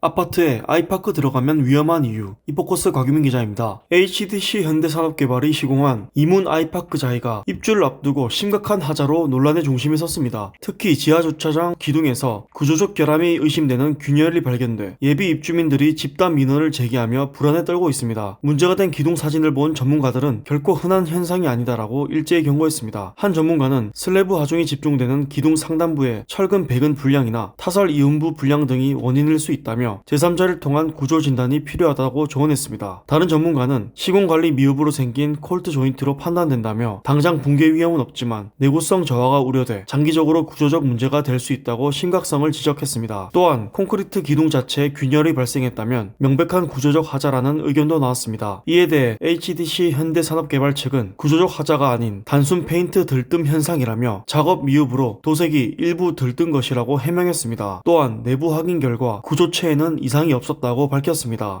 아파트에 아이파크 들어가면 위험한 이유 이포커스 곽유민 기자입니다. HDC 현대산업개발이 시공한 이문 아이파크 자이가 입주를 앞두고 심각한 하자로 논란의 중심에 섰습니다. 특히 지하주차장 기둥에서 구조적 결함이 의심되는 균열이 발견돼 예비 입주민들이 집단 민원을 제기하며 불안에 떨고 있습니다. 문제가 된 기둥 사진을 본 전문가들은 결코 흔한 현상이 아니다라고 일제히 경고했습니다. 한 전문가는 슬래브 하중이 집중되는 기둥 상단부의 철근 배근 불량이나 타설 이음부 불량 등이 원인일 수 있다며 제3자를 통한 구조 진단이 필요하다고 조언했습니다. 다른 전문가는 시공 관리 미흡으로 생긴 콜트 조인트로 판단된다며 당장 붕괴 위험은 없지만 내구성 저하가 우려돼 장기적으로 구조적 문제가 될 수 있다고 심각성을 지적했습니다. 또한 콘크리트 기둥 자체에 균열이 발생했다면 명백한 구조적 하자라는 의견도 나왔습니다. 이에 대해 HDC 현대산업개발 측은 구조적 하자가 아닌 단순 페인트 들뜸 현상이라며 작업 미흡으로 도색이 일부 들뜬 것이라고 해명했습니다. 또한 내부 확인 결과 구조체 이상이 없었다고 밝혔습니다.